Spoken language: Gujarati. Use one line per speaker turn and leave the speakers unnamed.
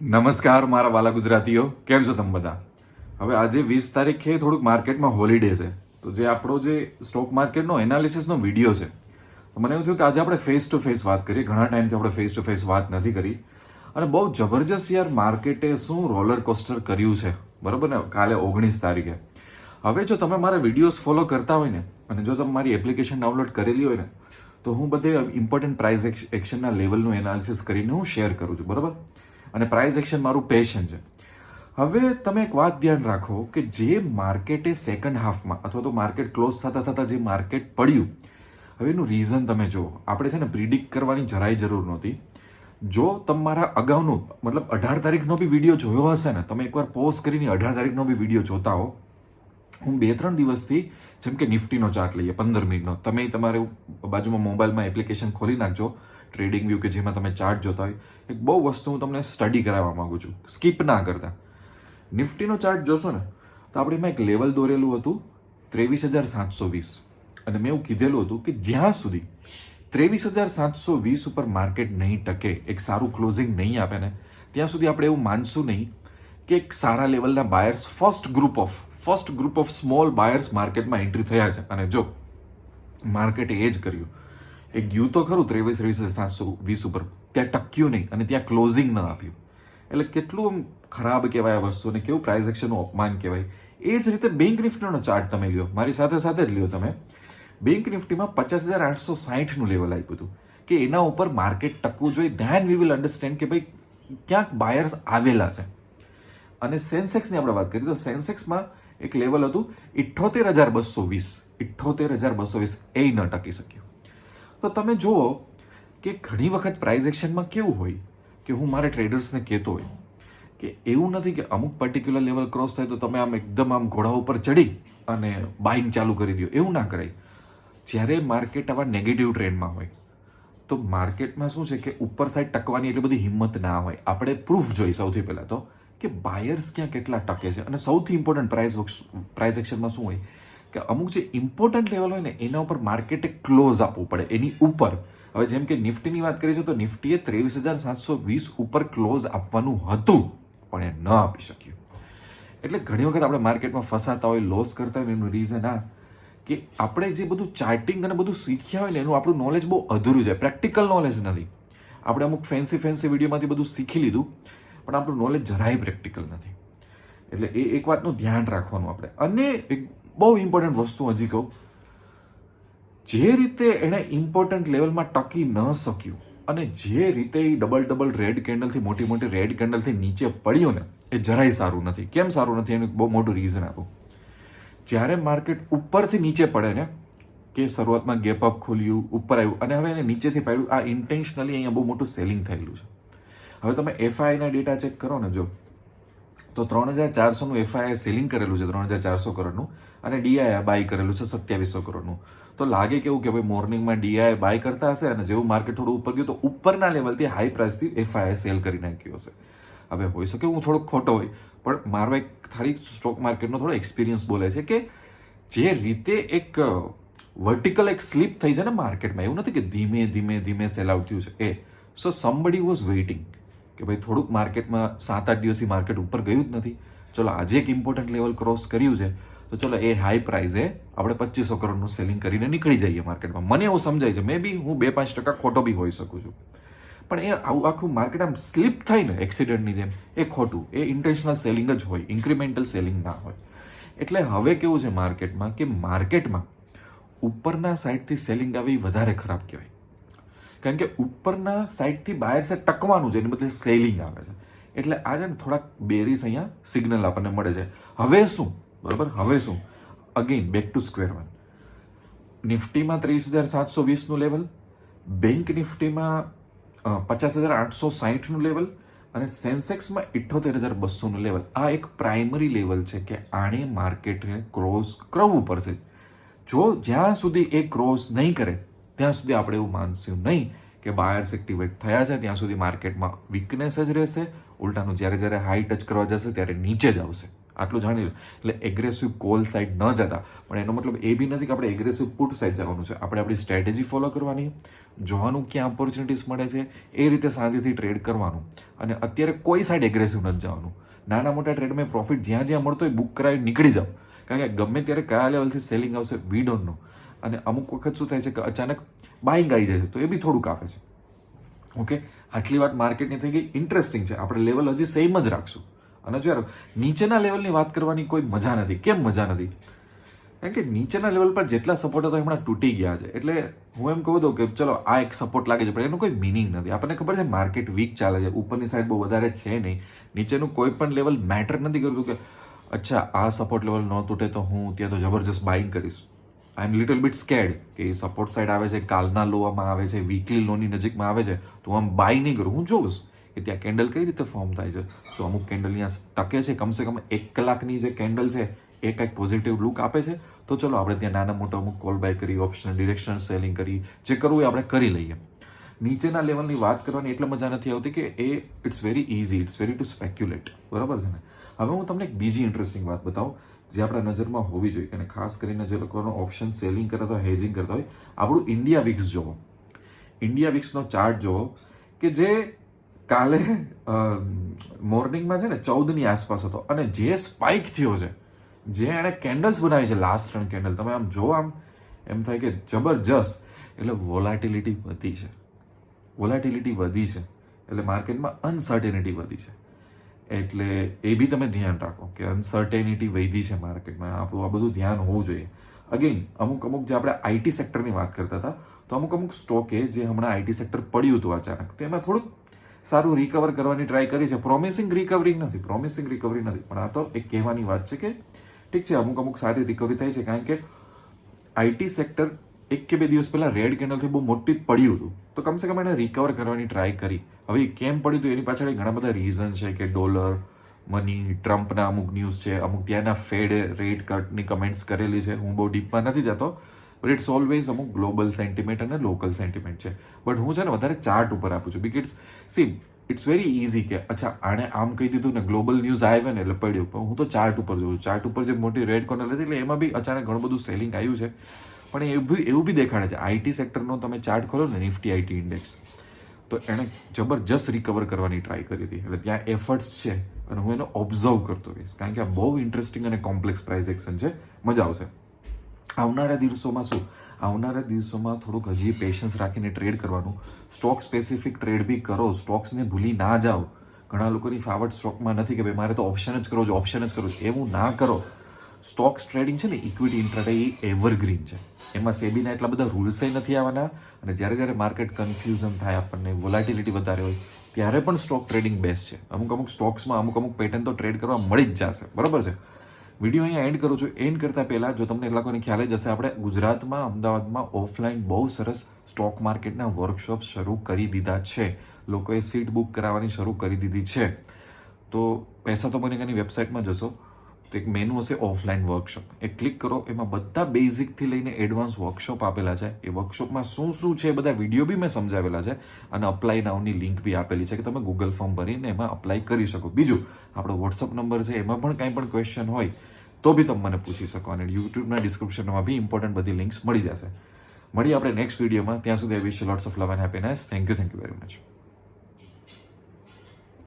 નમસ્કાર મારા વાલા ગુજરાતીઓ, કેમ છો તમે બધા? હવે આજે વીસ તારીખે થોડુંક માર્કેટમાં હોલિડે છે. તો જે આપણો જે સ્ટોક માર્કેટનો એનાલિસિસનો વીડિયો છે, તો મને એવું થયું કે આજે આપણે ફેસ ટુ ફેસ વાત કરીએ. ઘણા ટાઈમથી આપણે ફેસ ટુ ફેસ વાત નથી કરી. અને બહુ જબરજસ્ત યાર માર્કેટે શું રોલર કોસ્ટર કર્યું છે. બરાબર ને? કાલે ઓગણીસ તારીખે. હવે જો તમે મારા વિડીયોઝ ફોલો કરતા હોય ને, અને જો તમે મારી એપ્લિકેશન ડાઉનલોડ કરેલી હોય ને, તો હું બધે ઇમ્પોર્ટન્ટ પ્રાઇઝ એક્શનના લેવલનું એનાલિસિસ કરીને હું શેર કરું છું. બરોબર? અને પ્રાઇઝ એક્શન મારું પેશન છે. હવે તમે એક વાત ધ્યાન રાખો કે જે માર્કેટે સેકન્ડ હાફમાં અથવા તો માર્કેટ ક્લોઝ થતાં થતા જે માર્કેટ પડ્યું, હવે એનું રીઝન તમે જુઓ. આપણે છે ને પ્રિડિક્ટ કરવાની જરાય જરૂર નહોતી. જો તમારા અગાઉનું, મતલબ અઢાર તારીખનો બી વીડિયો જોયો હશે ને, તમે એકવાર પોઝ કરીને અઢાર તારીખનો બી વીડિયો જોતા હો. હું બે ત્રણ દિવસથી જેમ કે નિફ્ટીનો ચાર્ટ લઈએ, પંદર મિનિટનો, તમે તમારે બાજુમાં મોબાઈલમાં એપ્લિકેશન ખોલી નાખજો. ટ્રેડિંગ વ્યૂ કે જેમાં તમે ચાર્ટ જોતા હોય, એક બહુ વસ્તુ હું તમને સ્ટડી કરાવવા માગું છું. સ્કીપ ના કરતા. નિફ્ટીનો ચાર્ટ જોશો ને, તો આપણે એમાં એક લેવલ દોરેલું હતું ત્રેવીસ હજાર સાતસો વીસ. અને મેં એવું કીધેલું હતું કે જ્યાં સુધી ત્રેવીસ હજાર સાતસો વીસ ઉપર માર્કેટ નહીં ટકે, એક સારું ક્લોઝિંગ નહીં આપે ને, ત્યાં સુધી આપણે એવું માનશું નહીં કે એક સારા લેવલના buyers first group of, first group of small buyers માર્કેટમાં એન્ટ્રી થયા છે. અને જો માર્કેટે એ જ કર્યું એ ગયું તો ખરું ત્રેવીસ ત્રેવીસ સાતસો વીસ ઉપર. ત્યાં ટક્યું નહીં અને ત્યાં ક્લોઝિંગ ન આપ્યું. એટલે કેટલું આમ ખરાબ કહેવાય આ વસ્તુને, કેવું પ્રાઇઝ એક્શનનું અપમાન કહેવાય. એ જ રીતે બેંક નિફ્ટીનો ચાર્ટ તમે લ્યો. મારી સાથે સાથે જ લ્યો તમે. બેંક નિફ્ટીમાં પચાસ હજાર આઠસો સાહીઠનું લેવલ આપ્યું હતું. કે એના ઉપર માર્કેટ ટકવું જોઈએ. ધેન વી વિલ અન્ડરસ્ટેન્ડ કે ભાઈ, ક્યાંક બાયર્સ આવેલા છે. અને સેન્સેક્સની આપણે વાત કરીએ તો સેન્સેક્સમાં એક લેવલ હતું. ઇઠ્ઠોતેર હજાર બસો વીસ. ઇઠ્ઠોતેર હજાર બસો વીસ એ ન ટકી શક્યું. તો તમે જુઓ કે ઘણી વખત પ્રાઇઝ એક્શનમાં કેવું હોય કે હું મારા ટ્રેડર્સને કહેતો હોય કે એવું નથી કે અમુક પર્ટિક્યુલર લેવલ ક્રોસ થાય તો તમે આમ એકદમ આમ ઘોડા ઉપર ચડી અને બાઇંગ ચાલુ કરી દો. એવું ના કરાય. જ્યારે માર્કેટ આવા નેગેટિવ ટ્રેન્ડમાં હોય, તો માર્કેટમાં શું છે કે ઉપર સાઈડ ટકવાની એટલી બધી હિંમત ના હોય. આપણે પ્રૂફ જોઈએ સૌથી પહેલાં તો કે બાયર્સ ક્યાં કેટલા ટકે છે અને સૌથી ઇમ્પોર્ટન્ટ પ્રાઇઝ પ્રાઇઝ એક્શનમાં શું હોય? કે અમુક જે ઇમ્પોર્ટન્ટ લેવલ હોય ને, એના ઉપર માર્કેટે ક્લોઝ આપવું પડે. એની ઉપર. હવે જેમ કે નિફ્ટીની વાત કરીએ છીએ તો નિફ્ટીએ ત્રેવીસ હજાર સાતસો વીસ ઉપર ક્લોઝ આપવાનું હતું, પણ એ ન આપી શક્યું. એટલે ઘણી વખત આપણે માર્કેટમાં ફસાતા હોય લોસ કરતા હોય એનું રીઝન આ કે આપણે જે બધું ચાર્ટિંગ અને બધું શીખ્યા હોય ને, એનું આપણું નોલેજ બહુ અધૂરું છે પ્રેક્ટિકલ નોલેજ નથી. આપણે અમુક ફેન્સી ફેન્સી વિડીયોમાંથી બધું શીખી લીધું, પણ આપણું નોલેજ જરાય પ્રેક્ટિકલ નથી. એટલે એ એક વાતનું ધ્યાન રાખવાનું આપણે. અને બહુ ઇમ્પોર્ટન્ટ વસ્તુ હજી કહું. જે રીતે એણે ઇમ્પોર્ટન્ટ લેવલમાં ટકી ન શક્યું અને જે રીતે એ ડબલ ડબલ રેડ કેન્ડલથી મોટી મોટી રેડ કેન્ડલથી નીચે પડ્યો ને, એ જરાય સારું નથી. કેમ સારું નથી? એનું બહુ મોટું રીઝન આપું. જ્યારે માર્કેટ ઉપરથી નીચે પડે ને, કે શરૂઆતમાં ગેપ અપ ખોલ્યું, ઉપર આવ્યું, અને હવે એને નીચેથી પાડ્યું, આ ઇન્ટેન્શનલી અહીંયા બહુ મોટું સેલિંગ થયેલું છે. હવે તમે એફઆઈના ડેટા ચેક કરો ને, જો તો ત્રણ હજાર ચારસોનું એફઆઈઆર સેલિંગ કરેલું છે, ત્રણ હજાર ચારસો કરોડનું. અને ડીઆઈ બાય કરેલું છે, સત્યાવીસો કરોડનું. તો લાગે કેવું કે ભાઈ મોર્નિંગમાં ડીઆઈ બાય કરતા હશે અને જેવું માર્કેટ થોડું ઉપર ગયું તો ઉપરના લેવલથી હાઈ પ્રાઇસથી એફઆઈઆર સેલ કરી નાખ્યું હશે. હવે હોઈ શકે હું થોડોક ખોટો હોય, પણ મારો એક ખાલી સ્ટોક માર્કેટનો થોડો એક્સપિરિયન્સ બોલે છે કે જે રીતે એક વર્ટિકલ એક સ્લીપ થઈ છે ને માર્કેટમાં એવું નથી કે ધીમે ધીમે ધીમે સેલ આઉટ થયું છે. એ સો સમબડી વોઝ વેઇટિંગ કે ભાઈ થોડુંક માર્કેટમાં સાત, આઠ દિવસથી માર્કેટ ઉપર ગયું જ નથી. ચલો, આજે એક ઇમ્પોર્ટન્ટ લેવલ ક્રોસ કર્યું છે. તો ચલો, એ હાઈ પ્રાઇઝે આપણે પચીસો કરોડનું સેલિંગ કરીને નીકળી જઈએ માર્કેટમાં. મને એવું સમજાય છે. મે બી હું બે, પાંચ ટકા ખોટો બી હોઈ શકું છું. પણ એ આવું આખું માર્કેટ આમ સ્લીપ થાય ને એક્સિડન્ટની જેમ, એ ખોટું. એ ઇન્ટેન્શનલ સેલિંગ જ હોય ઇન્ક્રીમેન્ટલ સેલિંગ ના હોય. એટલે હવે કેવું છે માર્કેટમાં કે માર્કેટમાં ઉપરના સાઈડથી સેલિંગ આવી વધારે ખરાબ કહેવાય. કારણ કે ઉપરના સાઈડથી બાયર્સે ટકવાનું છે, એને બદલે સેલિંગ આવે છે. એટલે આ છે ને થોડાક બેરીસ અહીંયા સિગ્નલ આપણને મળે છે. હવે શું? બરાબર? હવે શું? Again back to square one નિફ્ટીમાં ત્રીસ હજાર સાતસો વીસનું લેવલ બેંક નિફ્ટીમાં પચાસ હજાર આઠસો સાહીઠનું લેવલ અને સેન્સેક્સમાં ઇઠ્ઠોતેર હજાર બસોનું લેવલ આ એક પ્રાઇમરી લેવલ છે કે આણે માર્કેટને ક્રોસ કરવું પડશે. જો જ્યાં સુધી એ ક્રોસ નહીં કરે, ત્યાં સુધી આપણે એવું માનશું નહીં. કે બાયર્સ એક્ટિવેટ થયા છે, ત્યાં સુધી માર્કેટમાં વીકનેસ જ રહેશે. ઉલટાનું જ્યારે જ્યારે હાઈ ટચ કરવા જશે, ત્યારે નીચે જ આવશે. આટલું જાણી લો. એટલે એગ્રેસિવ કોલ સાઈડ ન જતા. પણ એનો મતલબ એ બી નથી કે આપણે એગ્રેસિવ પુટ સાઈડ જવાનું છે. આપણે આપણી સ્ટ્રેટેજી ફોલો કરવાની. જોવાનું ક્યાં ઓપોર્ચ્યુનિટીઝ મળે છે, એ રીતે શાંતિથી ટ્રેડ કરવાનું. અને અત્યારે કોઈ સાઈડ એગ્રેસિવ નથી જવાનું. નાના મોટા ટ્રેડમાં પ્રોફિટ જ્યાં જ્યાં મળતો હોય બુક કરાવી નીકળી જાઓ. કારણ કે ગમે ત્યારે કયા લેવલથી સેલિંગ આવશે વી ડોન્ટ નો અને અમુક વખત શું થાય છે કે અચાનક બાઇંગ આવી છે, તો એ બી થોડુંક આપે છે. ઓકે? આટલી વાત માર્કેટની થઈ ગઈ. ઇન્ટરેસ્ટિંગ છે. આપણે લેવલ હજી સેમ જ રાખશું. અને જો યાર, નીચેના લેવલની વાત કરવાની કોઈ મજા નથી. કેમ મજા નથી? કારણ કે નીચેના લેવલ પર જેટલા સપોર્ટ હતા હમણાં તૂટી ગયા છે. એટલે હું એમ કહું દઉં કે ચલો, આ એક સપોર્ટ લાગે છે, પણ એનું કોઈ મિનિંગ નથી. આપણને ખબર છે માર્કેટ વીક ચાલે છે. ઉપરની સાઈડ બહુ વધારે છે નહીં. નીચેનું કોઈ પણ લેવલ મેટર નથી કરતું કે, અચ્છા, આ સપોર્ટ લેવલ ન તૂટે તો હું ત્યાં તો જબરજસ્ત બાઇંગ કરીશ. I am little bit scared કે એ સપોર્ટ સાઈડ આવે છે, કાલના લોવામાં આવે છે વીકલી લોની નજીકમાં આવે છે, તો હું આમ બાય નહીં કરું. હું જોઉં કે ત્યાં કેન્ડલ કઈ રીતે ફોર્મ થાય છે. સો અમુક કેન્ડલ અહીંયા ટકે છે, કમસે કમ એક કલાકની જે કેન્ડલ છે, એ કંઈક પોઝિટિવ લુક આપે છે. તો ચલો, આપણે ત્યાં નાના મોટા અમુક કોલ બાય કરી ઓપ્શનલ ડિરેક્શનલ સેલિંગ કરી, જે કરવું એ આપણે કરી લઈએ. નીચેના લેવલની વાત કરવાની એટલે મજા નથી આવતી કે એ it's very easy it's very to speculate બરાબર છે ને? હવે હું તમને એક બીજી ઇન્ટરેસ્ટિંગ વાત બતાવું, જે આપણા નજરમાં હોવી જોઈએ અને ખાસ કરીને જે લોકોનો ઓપ્શન સેલિંગ કરતા હોય હેજિંગ કરતા હોય, આપણું ઇન્ડિયા વિક્સ જોવો. ઇન્ડિયા વિક્સનો ચાર્ટ જોવો કે જે કાલે મોર્નિંગમાં છે ને ચૌદની આસપાસ હતો અને જે સ્પાઇક થયો છે, જે એણે કેન્ડલ્સ બનાવી છે લાસ્ટ ત્રણ કેન્ડલ તમે આમ જો આમ, એમ થાય કે જબરજસ્ત, એટલે વોલાટિલિટી વધી છે. વોલાટિલિટી વધી છે, એટલે માર્કેટમાં અનસર્ટેનિટી વધી છે. એટલે એ બી તમે ધ્યાન રાખો કે અનસર્ટેનિટી વધી છે માર્કેટમાં આપણું આ બધું ધ્યાન હોવું જોઈએ. અગેન અમુક અમુક જે આપણે આઈટી સેક્ટરની વાત કરતા હતા, તો અમુક અમુક સ્ટોકે જે હમણાં આઈટી સેક્ટર પડ્યું હતું અચાનક, તો એમાં થોડુંક સારું રિકવર કરવાની ટ્રાય કરી છે. પ્રોમિસિંગ રિકવરી નથી પ્રોમિસિંગ રિકવરી નથી. પણ આ તો એક કહેવાની વાત છે કે ઠીક છે, અમુક અમુક સારી રિકવરી થઈ છે, કારણ કે આઈટી સેક્ટર એક કે બે દિવસ પહેલાં રેડ કેન્ડલથી બહુ મોટી પડ્યું હતું. તો કમસે કમ એને રિકવર કરવાની ટ્રાય કરી. હવે કેમ પડ્યું હતું એની પાછળ ઘણા બધા રીઝન છે કે ડોલર મની ટ્રમ્પના અમુક ન્યૂઝ છે, અમુક ત્યાંના ફેડે રેટ કટની કમેન્ટ્સ કરેલી છે. હું બહુ ડીપમાં નથી જતો બટ ઇટ્સ ઓલવેઝ અમુક ગ્લોબલ સેન્ટિમેન્ટ અને લોકલ સેન્ટિમેન્ટ છે. બટ હું છે ને વધારે ચાર્ટ ઉપર આપું છું because see it's very easy કે, અચ્છા આણે આમ કહી દીધું ને ગ્લોબલ ન્યૂઝ આવ્યો ને એટલે પડ્યું. પણ હું તો ચાર્ટ ઉપર જોઉં ચાર્ટ ઉપર જે મોટી રેડ કોર્નર હતી, એટલે એમાં બી અચાનક ઘણું બધું સેલિંગ આવ્યું છે. પણ એવું બી એવું બી દેખાડે છે. આઈટી સેક્ટરનો તમે ચાર્ટ ખોલો ને, નિફ્ટી આઈટી ઇન્ડેક્સ, તો એણે જબરજસ્ત રિકવર કરવાની ટ્રાય કરી હતી. એટલે ત્યાં એફર્ટ્સ છે અને હું એને ઓબ્ઝર્વ કરતો રહીશ. કારણ કે આ બહુ ઇન્ટરેસ્ટિંગ અને કોમ્પ્લેક્સ પ્રાઇઝ એક્શન છે. મજા આવશે. આવનારા દિવસોમાં શું? આવનારા દિવસોમાં થોડુંક હજી પેશન્સ રાખીને ટ્રેડ કરવાનું. સ્ટોક સ્પેસિફિક ટ્રેડ બી કરો. સ્ટોક્સને ભૂલી ના જાઓ. ઘણા લોકોની ફાવટ સ્ટોકમાં નથી કે ભાઈ મારે તો ઓપ્શન જ કરવો છે ઓપ્શન જ કરવો છે. એવું ના કરો. સ્ટોક્સ ટ્રેડિંગ છે ને ઇક્વિટી ઇન્ટ્રાડે એ એવરગ્રીન છે. એમાં સેબીના એટલા બધા રૂલ્સે નથી આવવાના, અને જ્યારે જ્યારે માર્કેટ કન્ફ્યુઝન થાય, આપણને વોલાટિલિટી વધારે હોય, ત્યારે પણ સ્ટોક ટ્રેડિંગ બેસ્ટ છે. અમુક અમુક સ્ટોક્સમાં અમુક અમુક પેટર્ન તો ટ્રેડ કરવા મળી જ જશે. બરાબર છે? વીડિયો અહીંયા એન્ડ કરું છું. એન્ડ કરતાં પહેલાં, જો તમને એ લોકોને ખ્યાલ જ હશે, આપણે ગુજરાતમાં, અમદાવાદમાં ઓફલાઈન બહુ સરસ સ્ટોક માર્કેટના વર્કશોપ શરૂ કરી દીધા છે. લોકોએ સીટ બુક કરાવવાની શરૂ કરી દીધી છે. તો, પૈસા તો બનેગાની વેબસાઇટમાં જશો. તો એક મેનુ હશે ઓફલાઈન વર્કશોપ એ ક્લિક કરો, એમાં બધા બેઝિકથી લઈને એડવાન્સ વર્કશોપ આપેલા છે. એ વર્કશોપમાં શું શું છે બધા વીડિયો બી મેં સમજાવેલા છે અને અપ્લાય નાવની લિંક બી આપેલી છે કે તમે ગૂગલ ફોર્મ ભરીને એમાં અપ્લાય કરી શકો. બીજું, આપણો વોટ્સઅપ નંબર છે, એમાં પણ કાંઈ પણ ક્વેશ્ચન હોય તો બી તમે મને પૂછી શકો અને યુટ્યુબના ડિસ્ક્રિપ્શનમાં બી ઇમ્પોર્ટન્ટ બધી લિંક્સ મળી જશે. મળીએ આપણે નેક્સ્ટ વિડીયોમાં ત્યાં સુધી wish lots of love and happiness thank you thank you very much